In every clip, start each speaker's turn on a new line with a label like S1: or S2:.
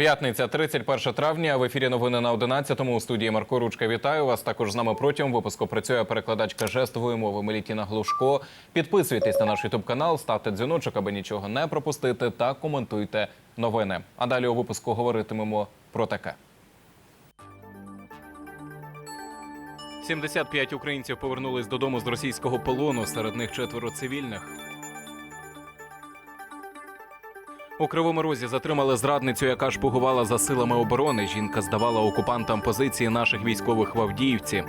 S1: П'ятниця, 31 травня. В ефірі новини на 11-му. У студії Марко Ручка. Вітаю вас. Також з нами протягом випуску працює перекладачка жестової мови Мелітіна Глушко. Підписуйтесь на наш ютуб канал, ставте дзвіночок, аби нічого не пропустити, та коментуйте новини. А далі у випуску говоритимемо про таке. 75 українців повернулись додому з російського полону. Серед них четверо цивільних. У Кривому Розі затримали зрадницю, яка шпугувала за силами оборони. Жінка здавала окупантам позиції наших військових в Авдіївці.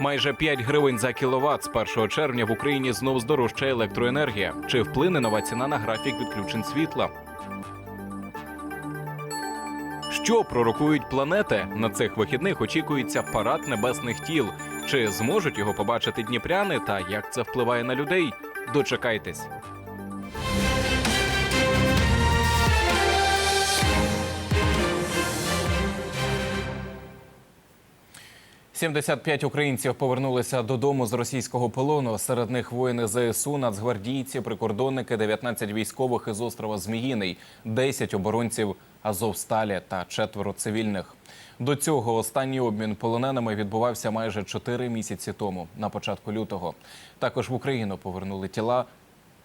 S1: Майже 5 гривень за кіловат з 1 червня в Україні знов здорожчає електроенергія. Чи вплине нова ціна на графік відключень світла? Що пророкують планети? На цих вихідних очікується парад небесних тіл. Чи зможуть його побачити дніпряни та як це впливає на людей? Дочекайтесь. – 75 українців повернулися додому з російського полону. Серед них воїни ЗСУ, нацгвардійці, прикордонники, 19 військових із острова Зміїний, 10 оборонців Азовсталі та четверо цивільних. До цього останній обмін полоненими відбувався майже 4 місяці тому, на початку лютого. Також в Україну повернули тіла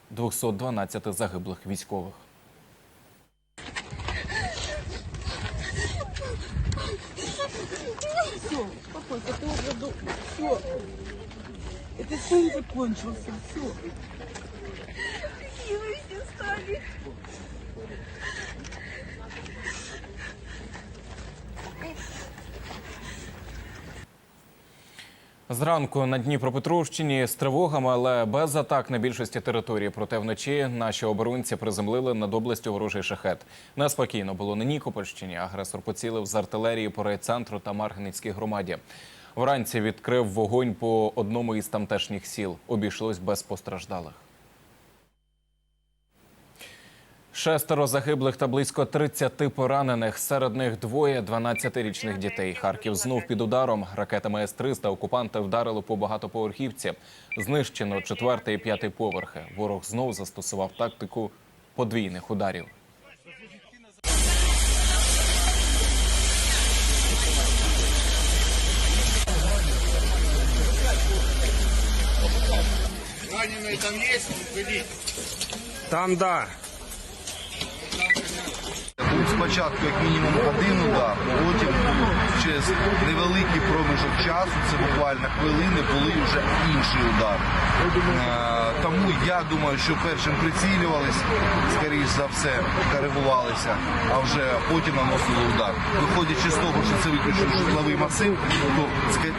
S1: 212 загиблих військових.
S2: Все, спокойно, ты уже до... Все. Это сон закончился, все.
S3: Какие вы все стали.
S1: Зранку на Дніпропетровщині з тривогами, але без атак на більшості території. Проте вночі наші оборонці приземлили над областю ворожий шахет. Неспокійно було на Нікопольщині. Агресор поцілив з артилерії по райцентру та Марганецькій громаді. Вранці відкрив вогонь по одному із тамтешніх сіл. Обійшлось без постраждалих. Шестеро загиблих та близько 30 поранених. Серед них двоє 12-річних дітей. Харків знов під ударом. Ракетами С-300 окупанти вдарили по багатоповерхівці. Знищено четвертий і п'ятий поверхи. Ворог знов застосував тактику подвійних ударів.
S4: Раненые там есть?
S5: Там да.
S6: Спочатку як мінімум один удар, потім через невеликий проміжок часу, це буквально хвилини, були вже інші удари. Е, Тому я думаю, що першим прицілювались, скоріш за все, коригувалися, а вже потім наносили удар. Виходячи з того, що це виключно житловий масив, то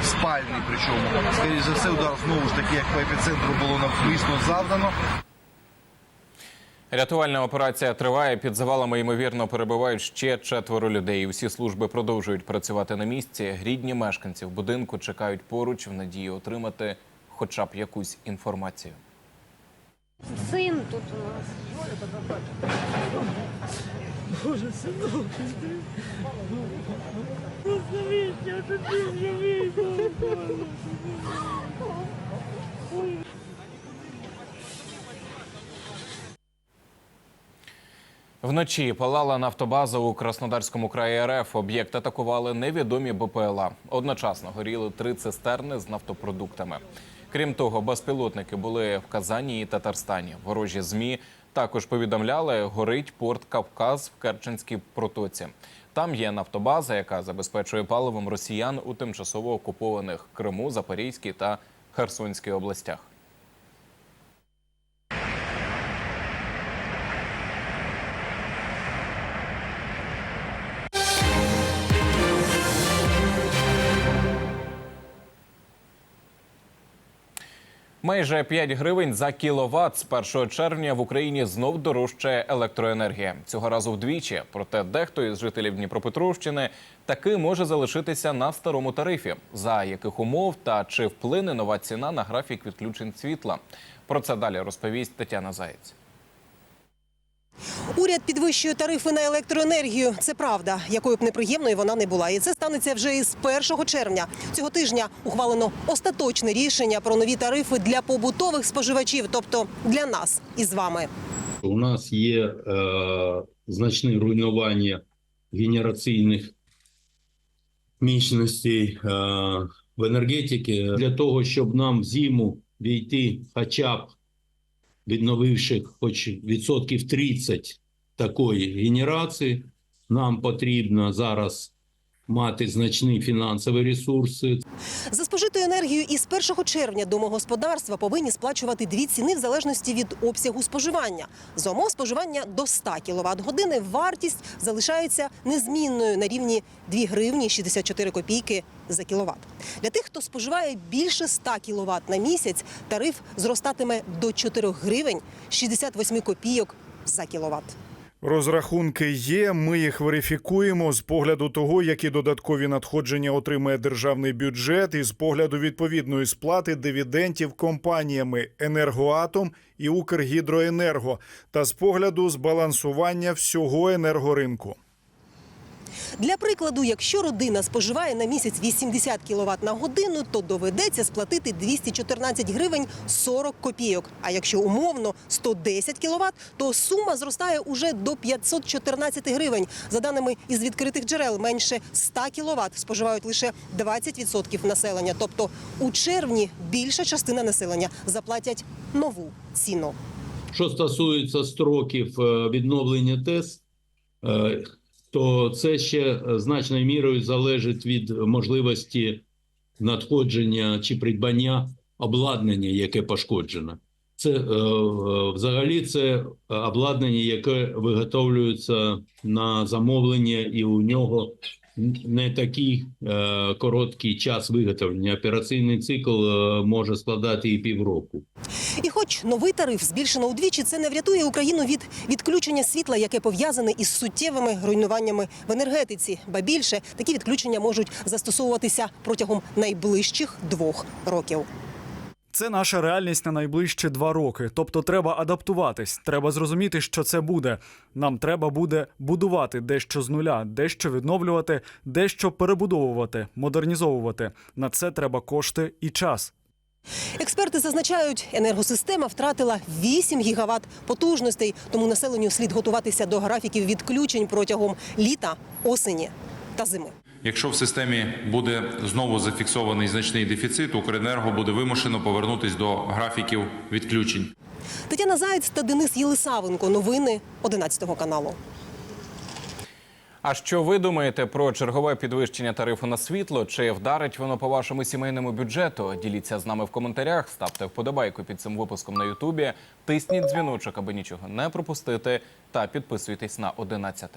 S6: спальний причому, скоріш за все, удар знову ж таки, як по епіцентру було навмисно завдано.
S1: Рятувальна операція триває. Під завалами ймовірно перебувають ще четверо людей. Усі служби продовжують працювати на місці. Рідні мешканців будинку чекають поруч в надії отримати хоча б якусь інформацію.
S3: Сын тут у нас.
S2: Боже, сынок, ты... Позовите, это ты мне
S1: Вночі палала нафтобаза у Краснодарському краї РФ. Об'єкт атакували невідомі БПЛА. Одночасно горіли три цистерни з нафтопродуктами. Крім того, безпілотники були в Казані і Татарстані. Ворожі змі також повідомляли, горить порт Кавказ в Керченській протоці. Там є нафтобаза, яка забезпечує паливом росіян у тимчасово окупованих Криму, Запорізькій та Херсонській областях. Майже 5 гривень за кіловат з 1 червня в Україні знов дорожчає електроенергія. Цього разу вдвічі. Проте дехто із жителів Дніпропетровщини таки може залишитися на старому тарифі. За яких умов та чи вплине нова ціна на графік відключень світла? Про це далі розповість Тетяна Заєць.
S7: Уряд підвищує тарифи на електроенергію. Це правда, якою б неприємною вона не була. І це станеться вже із 1 червня. Цього тижня ухвалено остаточне рішення про нові тарифи для побутових споживачів, тобто для нас із вами.
S8: У нас є е, значне руйнування генераційних міцностей е, в енергетиці. Для того, щоб нам зиму війти хоча б відновивши хоч відсотків 30 такої генерації, нам потрібно зараз мати значні фінансові ресурси.
S7: За спожиту енергію із 1 червня домогосподарства повинні сплачувати дві ціни в залежності від обсягу споживання. За умов споживання до 100 кВт години вартість залишається незмінною на рівні 2 гривні 64 копійки за кіловат. Для тих, хто споживає більше 100 кВт на місяць, тариф зростатиме до 4 гривень 68 копійок за кіловат.
S9: Розрахунки є. Ми їх верифікуємо з погляду того, які додаткові надходження отримає державний бюджет, і з погляду відповідної сплати дивідендів компаніями Енергоатом і Укргідроенерго, та з погляду збалансування всього енергоринку.
S7: Для прикладу, якщо родина споживає на місяць 80 кВт на годину, то доведеться сплатити 214 гривень 40 копійок. А якщо умовно 110 кВт, то сума зростає уже до 514 гривень. За даними із відкритих джерел, менше 100 кВт споживають лише 20% населення. Тобто у червні більша частина населення заплатять нову ціну.
S8: Що стосується строків е, відновлення ТЕС, е, то це ще е, значною мірою залежить від можливості надходження чи придбання обладнання, яке пошкоджено. Це е, взагалі це обладнання, яке виготовлюється на замовлення, і у нього не такий е, короткий час виготовлення. Операційний цикл е, може складати і півроку.
S7: І хоч новий тариф збільшено удвічі, це не врятує Україну від відключення світла, яке пов'язане із суттєвими руйнуваннями в енергетиці. Ба більше такі відключення можуть застосовуватися протягом найближчих двох років.
S10: Це наша реальність на найближчі два роки. Тобто треба адаптуватись. Треба зрозуміти, що це буде. Нам треба буде будувати дещо з нуля, дещо відновлювати, дещо перебудовувати, модернізовувати. На це треба кошти і час.
S7: Експерти зазначають, енергосистема втратила 8 гігават потужностей, тому населенню слід готуватися до графіків відключень протягом літа, осені та зими.
S11: Якщо в системі буде знову зафіксований значний дефіцит, Укренерго буде вимушено повернутись до графіків відключень.
S7: Тетяна Заєць та Денис Єлисавенко. Новини 11 каналу.
S1: А що ви думаєте про чергове підвищення тарифу на світло? Чи вдарить воно по вашому сімейному бюджету? Діліться з нами в коментарях, ставте вподобайку під цим випуском на Ютубі, тисніть дзвіночок, аби нічого не пропустити, та підписуйтесь на 11.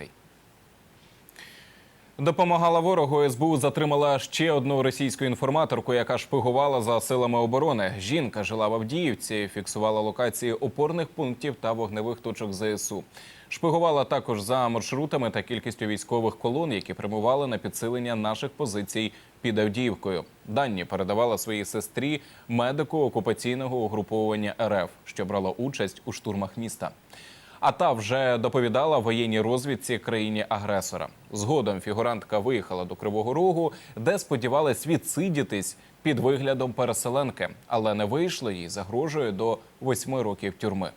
S1: Допомагала ворогу. СБУ затримала ще одну російську інформаторку, яка шпигувала за силами оборони. Жінка жила в Авдіївці, фіксувала локації опорних пунктів та вогневих точок ЗСУ. Шпигувала також за маршрутами та кількістю військових колон, які прямували на підсилення наших позицій під Авдіївкою. Дані передавала своїй сестрі медику окупаційного угруповання РФ, що брала участь у штурмах міста. А та вже доповідала воєнній розвідці країні агресора. Згодом фігурантка виїхала до Кривого Рогу, де сподівалась відсидітись під виглядом переселенки, але не вийшло їй загрожує до восьми років тюрми.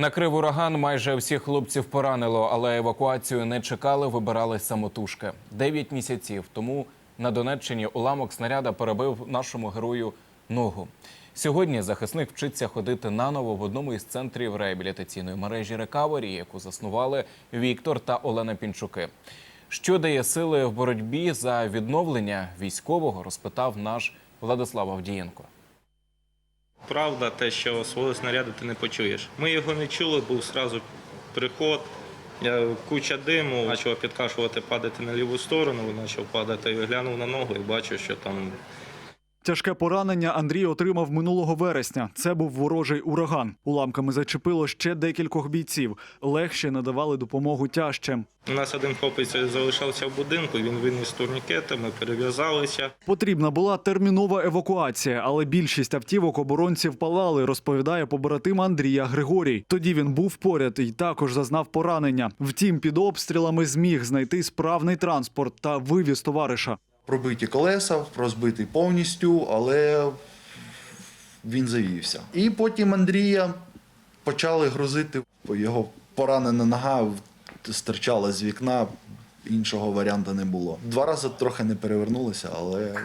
S1: Накрив ураган майже всіх хлопців поранило, але евакуацію не чекали, вибирали самотужки. Дев'ять місяців тому на Донеччині уламок снаряда перебив нашому герою ногу. Сьогодні захисник вчиться ходити наново в одному із центрів реабілітаційної мережі Рекавері, яку заснували Віктор та Олена Пінчуки. Що дає сили в боротьбі за відновлення військового, розпитав наш Владислав Авдієнко.
S12: Правда, те, що свого снаряду ти не почуєш. Ми його не чули, був сразу приход. Я куча диму, почав підкашувати, падати на ліву сторону, почав падати. Глянув на ногу і бачу, що там
S10: Тяжке поранення Андрій отримав минулого вересня. Це був ворожий ураган. Уламками зачепило ще декількох бійців. Легші надавали допомогу тяжчим.
S12: у нас один хлопець залишався в будинку, він виніс турнікети, ми перев'язалися.
S10: Потрібна була термінова евакуація, але більшість автівок оборонців палали, розповідає побратим Андрія Григорій. Тоді він був поряд і також зазнав поранення. Втім, під обстрілами зміг знайти справний транспорт та вивіз товариша.
S13: Пробиті колеса, розбитий повністю, але
S6: він завівся. І потім Андрія почали грузити. Його поранена нога стирчала з вікна, іншого варіанту не було. Два рази трохи не перевернулися, але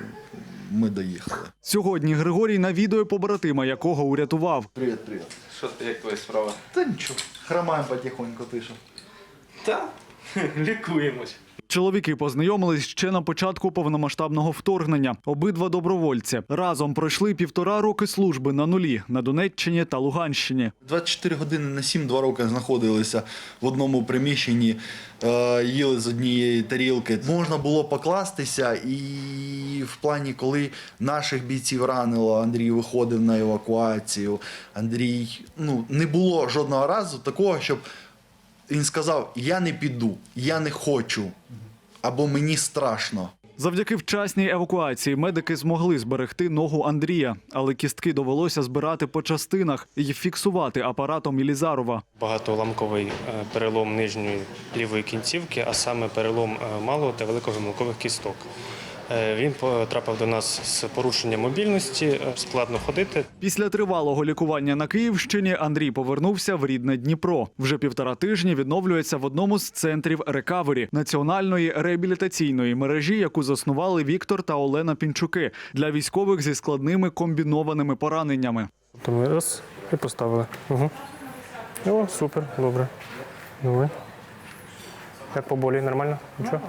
S6: ми доїхали.
S10: Сьогодні Григорій навідує побратима, якого урятував.
S6: Привіт, привіт.
S12: Що ти, як твоя справа?
S6: Та нічого, хромаємо потихоньку, ти що?
S12: Та лікуємось.
S10: Чоловіки познайомились ще на початку повномасштабного вторгнення. Обидва добровольці разом пройшли півтора роки служби на нулі на Донеччині та Луганщині.
S6: 24 години на 7, два роки знаходилися в одному приміщенні, е, їли з однієї тарілки. Можна було покластися, і в плані, коли наших бійців ранило, Андрій виходив на евакуацію. Андрій, ну не було жодного разу такого, щоб він сказав: Я не піду, я не хочу, або мені страшно.
S10: Завдяки вчасній евакуації медики змогли зберегти ногу Андрія, але кістки довелося збирати по частинах і фіксувати апаратом Ілізарова.
S5: Багатоламковий е, перелом нижньої лівої кінцівки, а саме перелом е, малого та великогомілкових кісток. Е, Він потрапив до нас з порушенням мобільності, е, складно ходити.
S10: Після тривалого лікування на Київщині Андрій повернувся в рідне Дніпро. Вже півтора тижні відновлюється в одному з центрів рекавері національної реабілітаційної мережі, яку заснували Віктор та Олена Пінчуки для військових зі складними комбінованими пораненнями.
S5: Ми раз і поставили. Угу. О, супер, добре. Добре. Як по болі, нормально? Нічого?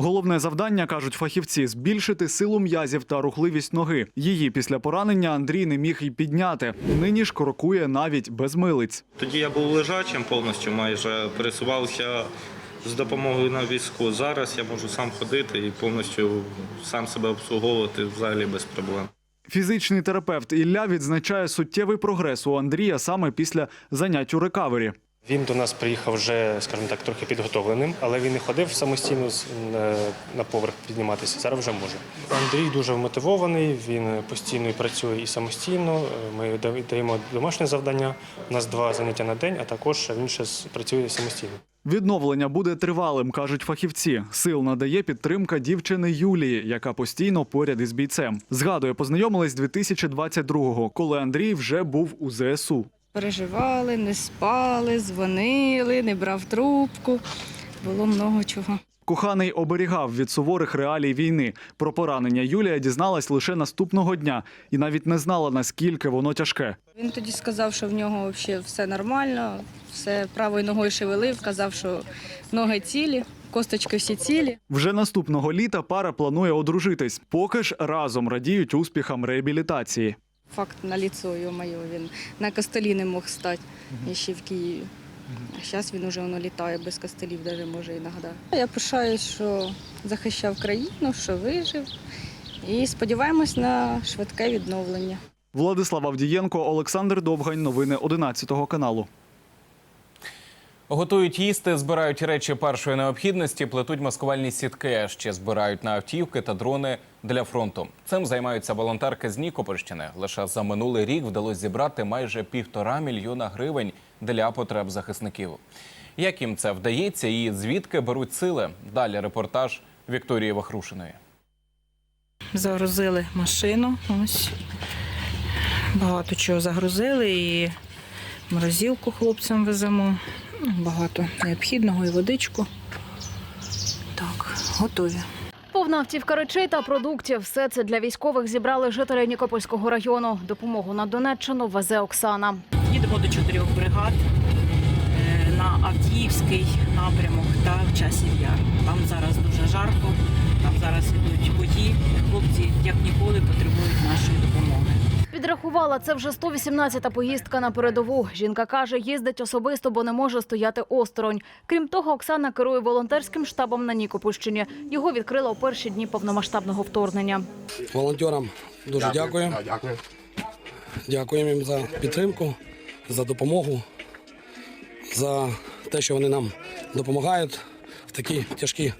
S10: Головне завдання кажуть фахівці збільшити силу м'язів та рухливість ноги. Її після поранення Андрій не міг і підняти. Нині ж крокує навіть без милиць.
S12: Тоді я був лежачим повністю, майже пересувався з допомогою на візку. Зараз я можу сам ходити і повністю сам себе обслуговувати взагалі без проблем.
S10: Фізичний терапевт Ілля відзначає суттєвий прогрес у Андрія саме після занять у рекавері.
S5: Він до нас приїхав вже, скажімо так, трохи підготовленим, але він не ходив самостійно на- поверх підніматися. Зараз вже може. Андрій дуже вмотивований, він постійно і працює і самостійно. Ми даємо домашнє завдання. У нас два заняття на день, а також він ще працює самостійно.
S10: Відновлення буде тривалим, кажуть фахівці. Сил надає підтримка дівчини Юлії, яка постійно поряд із бійцем. Згадує, познайомились 2022-го, коли Андрій вже був у ЗСУ.
S3: Переживали, не спали, дзвонили, не брав трубку. Було много чого.
S10: Коханий оберігав від суворих реалій війни. Про поранення Юлія дізналась лише наступного дня і навіть не знала наскільки воно тяжке.
S3: Він тоді сказав, що в нього взагалі все нормально, все правою ногою шевелив, казав, що ноги цілі, косточки всі цілі.
S10: Вже наступного літа пара планує одружитись, поки ж разом радіють успіхам реабілітації.
S3: Факт на ліцо, йо-моє, він на костелі не мог стати і ще в Києві. А зараз він уже воно літає без костелів, навіть може іноді. Я пишаюсь, що захищав країну, що вижив. І сподіваємось на швидке відновлення.
S10: Владислав Авдієнко, Олександр Довгань. Новини 11 каналу.
S1: Готують їсти, збирають речі першої необхідності, плетуть маскувальні сітки, ще збирають на автівки та дрони для фронту. Цим займаються волонтерки з Нікопольщини. Лише за минулий рік вдалося зібрати майже півтора мільйона гривень для потреб захисників. Як їм це вдається і звідки беруть сили? Далі репортаж Вікторії Вахрушиної.
S2: Загрузили машину. Ось. Багато чого загрузили і морозилку хлопцям веземо. Багато необхідного і водичку. Так, готові.
S3: Повна автівка речей та продуктів. Все це для військових зібрали жителі Нікопольського району. Допомогу на Донеччину везе Оксана.
S2: Їдемо до чотирьох бригад е, на Авдіївський напрямок та в часів яр. Там зараз дуже жарко, там зараз ідуть бої. Хлопці як ніколи потребують нашої допомоги.
S3: Підрахувала, це вже 118-та поїздка на передову. Жінка каже, їздить особисто, бо не може стояти осторонь. Крім того, Оксана керує волонтерським штабом на Нікопольщині. Його відкрила у перші дні повномасштабного вторгнення.
S13: Волонтерам дуже дякую. Дякуємо їм за підтримку, за допомогу, за те, що вони нам допомагають такий тяжкий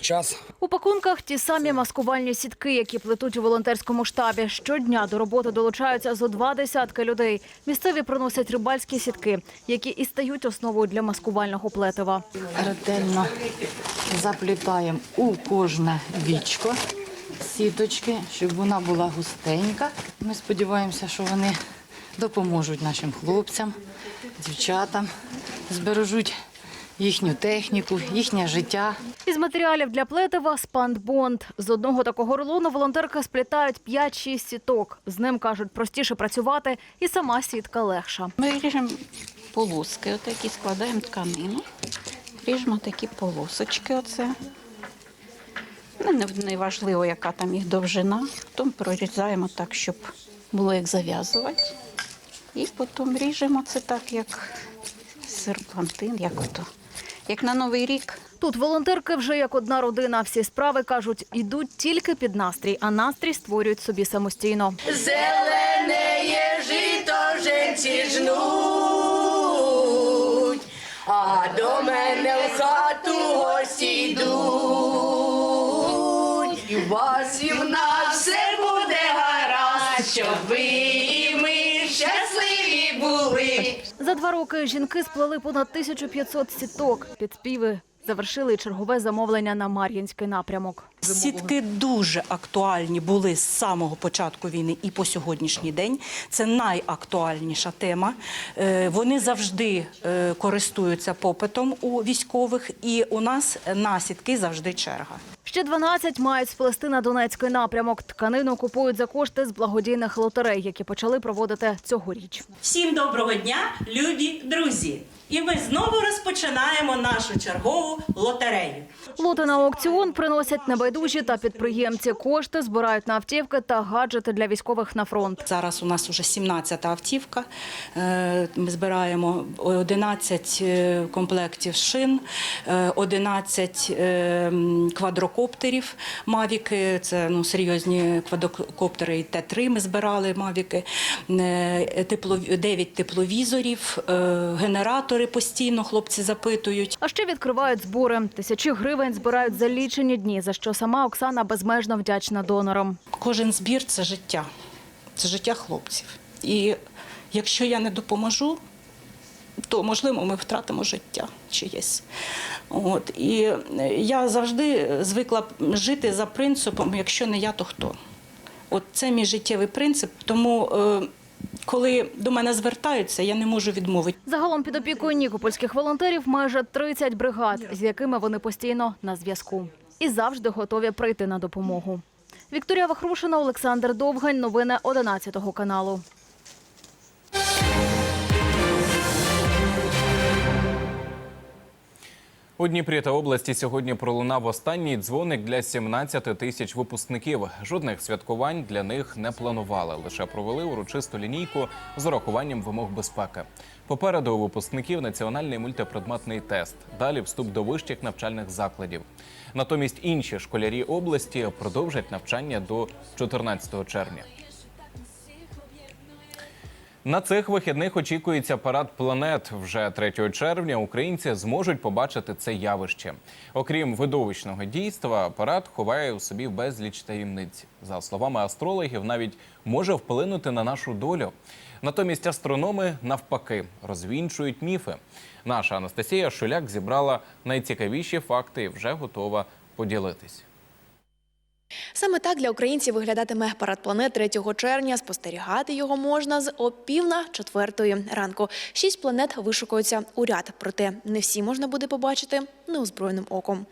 S13: час.
S3: У пакунках ті самі маскувальні сітки, які плетуть у волонтерському штабі. Щодня до роботи долучаються зо два десятки людей. Місцеві приносять рибальські сітки, які і стають основою для маскувального плетива.
S2: Ретельно заплітаємо у кожне вічко сіточки, щоб вона була густенька. Ми сподіваємося, що вони допоможуть нашим хлопцям, дівчатам, збережуть їхню техніку, їхнє життя.
S3: Із матеріалів для плетива спандбонд. З одного такого рулону волонтерки сплітають 5-6 сіток. З ним кажуть, простіше працювати, і сама сітка легша.
S2: Ми ріжемо полоски, отакі складаємо тканину. Ріжемо такі полосочки. Оце. Ну, не, не важливо, яка там їх довжина. Потім прорізаємо так, щоб було як зав'язувати. І потім ріжемо це так, як серпантин, як ото. Як на Новий рік.
S3: Тут волонтерки вже як одна родина. Всі справи кажуть, ідуть тільки під настрій, а настрій створюють собі самостійно.
S14: Зелене є жито женці жнуть, а до мене в хату гості йдуть. І у вас і в нас все буде гаразд, щоб ви
S3: За два роки жінки сплели понад 1500 сіток. Під співи завершили чергове замовлення на Мар'їнський напрямок.
S15: Сітки дуже актуальні були з самого початку війни і по сьогоднішній день. Це найактуальніша тема. Е, Вони завжди е, користуються попитом у військових, і у нас на сітки завжди черга.
S3: Ще 12 мають сплести на Донецький напрямок. Тканину купують за кошти з благодійних лотерей, які почали проводити цьогоріч.
S16: Всім доброго дня, любі друзі! І ми знову розпочинаємо нашу чергову лотерею.
S3: Лоти на аукціон приносять небайдужі та підприємці. Кошти збирають на автівки та гаджети для військових на фронт.
S15: Зараз у нас вже 17-та автівка. Е, Ми збираємо 11 е, комплектів шин, е, 11 е, квадрокоптерів. Мавіки це ну, серйозні квадрокоптери і Т-3 ми збирали мавіки, тепло, 9 тепловізорів, генератори постійно хлопці запитують.
S3: А ще відкривають збори. Тисячі гривень збирають за лічені дні, за що сама Оксана безмежно вдячна донорам.
S15: Кожен збір це життя, це життя хлопців. І якщо я не допоможу, то можливо ми втратимо життя чиєсь. От і я завжди звикла жити за принципом, якщо не я, то хто. От це мій життєвий принцип. Тому е, коли до мене звертаються, я не можу відмовити.
S3: Загалом під опікою нікопольських волонтерів майже 30 бригад, з якими вони постійно на зв'язку і завжди готові прийти на допомогу. Вікторія Вахрушина, Олександр Довгань. Новини 11 каналу.
S1: У Дніпрі та області сьогодні пролунав останній дзвоник для 17 тисяч випускників. Жодних святкувань для них не планували. Лише провели урочисту лінійку з урахуванням вимог безпеки. Попереду у випускників національний мультипредметний тест. Далі вступ до вищих навчальних закладів. Натомість інші школярі області продовжать навчання до 14 червня. На цих вихідних очікується парад планет. Вже 3 червня українці зможуть побачити це явище. Окрім видовищного дійства, парад ховає у собі безліч таємниць. За словами астрологів, навіть може вплинути на нашу долю. Натомість астрономи навпаки розвінчують міфи. Наша Анастасія Шуляк зібрала найцікавіші факти і вже готова поділитись.
S17: Саме так для українців виглядатиме парад планет 3 червня. Спостерігати його можна з опів на четвертої ранку. Шість планет вишукуються у ряд, проте не всі можна буде побачити неозброєним оком.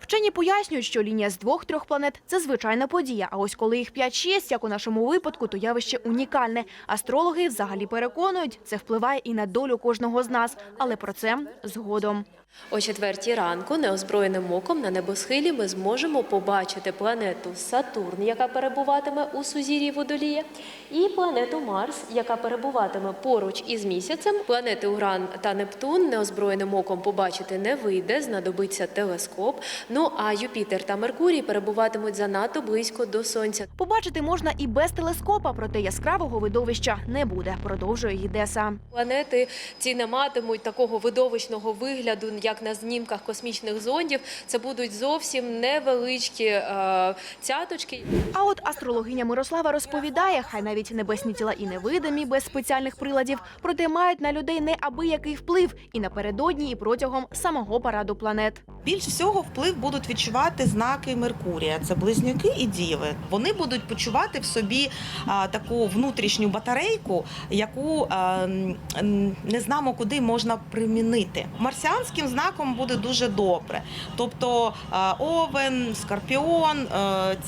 S3: Вчені пояснюють, що лінія з двох-трьох планет це звичайна подія. А ось коли їх 5-6, як у нашому випадку, то явище унікальне. Астрологи взагалі переконують, це впливає і на долю кожного з нас, але про це згодом.
S17: О четвертій ранку неозброєним оком на небосхилі ми зможемо побачити планету Сатурн, яка перебуватиме у сузір'ї Водолія, і планету Марс, яка перебуватиме поруч із місяцем. Планети Уран та Нептун неозброєним оком побачити не вийде, знадобиться телескоп. Ну а Юпітер та Меркурій перебуватимуть занадто близько до сонця.
S3: Побачити можна і без телескопа, проте яскравого видовища не буде, продовжує Гідеса.
S17: Планети ці не матимуть такого видовищного вигляду, як на знімках космічних зондів, це будуть зовсім невеличкі е, цяточки.
S18: А от астрологиня Мирослава розповідає, хай навіть небесні тіла і невидимі без спеціальних приладів, проте мають на людей неабиякий вплив і напередодні, і протягом самого параду планет.
S19: Більш всього вплив будуть відчувати знаки Меркурія. Це близнюки і діви. Вони будуть почувати в собі а, таку внутрішню батарейку, яку а, не знамо куди можна примінити. Марсіанським знаком буде дуже добре. Тобто овен, скорпіон,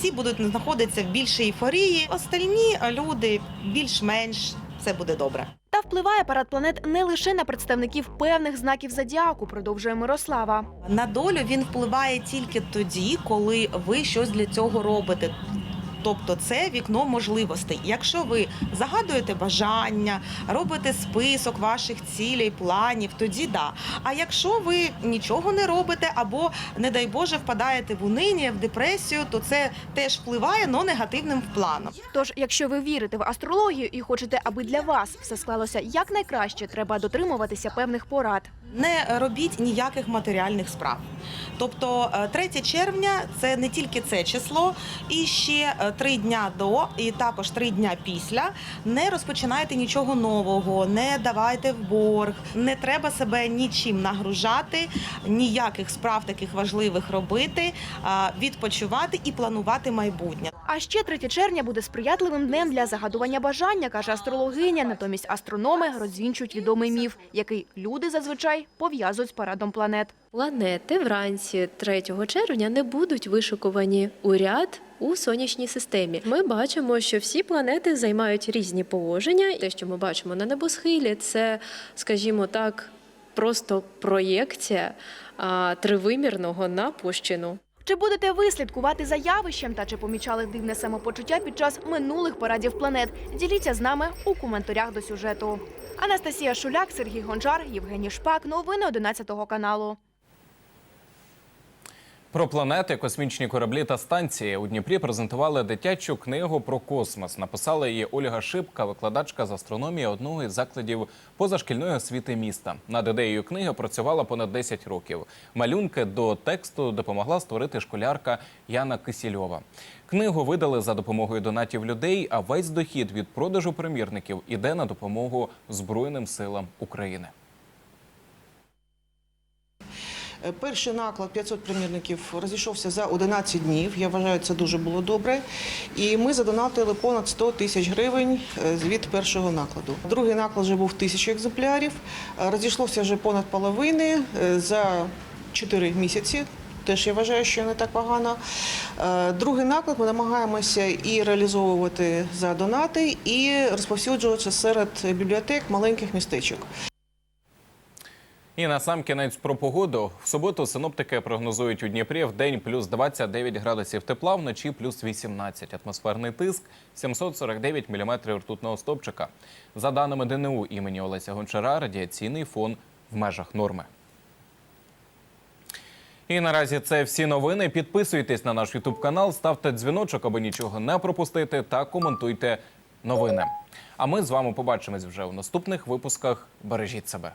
S19: ці будуть знаходитися в більшій ейфорії. Остальні люди більш-менш це буде добре.
S18: Та впливає парад планет не лише на представників певних знаків зодіаку, продовжує Мирослава.
S19: На долю він впливає тільки тоді, коли ви щось для цього робите. Тобто це вікно можливостей. Якщо ви загадуєте бажання, робите список ваших цілей, планів, тоді да. А якщо ви нічого не робите, або, не дай Боже, впадаєте в униння, в депресію, то це теж впливає, але негативним планом.
S18: Тож, якщо ви вірите в астрологію і хочете, аби для вас все склалося якнайкраще, треба дотримуватися певних порад.
S19: Не робіть ніяких матеріальних справ. Тобто е, 3 червня це не тільки це число, і ще е, три дня до, і також три дня після. Не розпочинайте нічого нового, не давайте в борг, не треба себе нічим нагружати, ніяких справ таких важливих робити, відпочивати і планувати майбутнє.
S18: А ще 3 червня буде сприятливим днем для загадування бажання, каже астрологиня. Натомість астрономи розвінчують відомий міф, який люди зазвичай пов'язують з парадом планет.
S17: Планети вранці 3 червня не будуть вишикувані у ряд у сонячній системі. Ми бачимо, що всі планети займають різні положення. Те, що ми бачимо на небосхилі, це, скажімо так, просто проєкція тривимірного на площину.
S18: Чи будете ви слідкувати за явищем та чи помічали дивне самопочуття під час минулих парадів планет? Діліться з нами у коментарях до сюжету. Анастасія Шуляк, Сергій Гончар, Євгеній Шпак. Новини 11 каналу.
S1: Про планети, космічні кораблі та станції у Дніпрі презентували дитячу книгу про космос. Написала її Ольга Шипка, викладачка з астрономії одного із закладів позашкільної освіти міста. Над ідеєю книги працювала понад 10 років. Малюнки до тексту допомогла створити школярка Яна Кисільова. Книгу видали за допомогою донатів людей, а весь дохід від продажу примірників іде на допомогу Збройним силам України.
S20: Е, Перший наклад 500 примірників розійшовся за 11 днів. Я вважаю, це дуже було добре. І ми задонатили понад 100 тисяч гривень е, від першого накладу. Другий наклад вже був тисячу екземплярів. Е, Розійшлося вже понад половини е, за 4 місяці. Теж я вважаю, що не так погано. Е, Другий наклад ми намагаємося і реалізовувати за донати, і розповсюджувати серед бібліотек маленьких містечок.
S1: І на сам кінець про погоду. В суботу синоптики прогнозують у Дніпрі в день плюс 29 градусів тепла, вночі плюс 18. Атмосферний тиск 749 міліметрів ртутного стопчика. За даними ДНУ імені Олеся Гончара, радіаційний фон в межах норми. І наразі це всі новини. Підписуйтесь на наш Ютуб канал, ставте дзвіночок, аби нічого не пропустити, та коментуйте новини. А ми з вами побачимось вже у наступних випусках. Бережіть себе.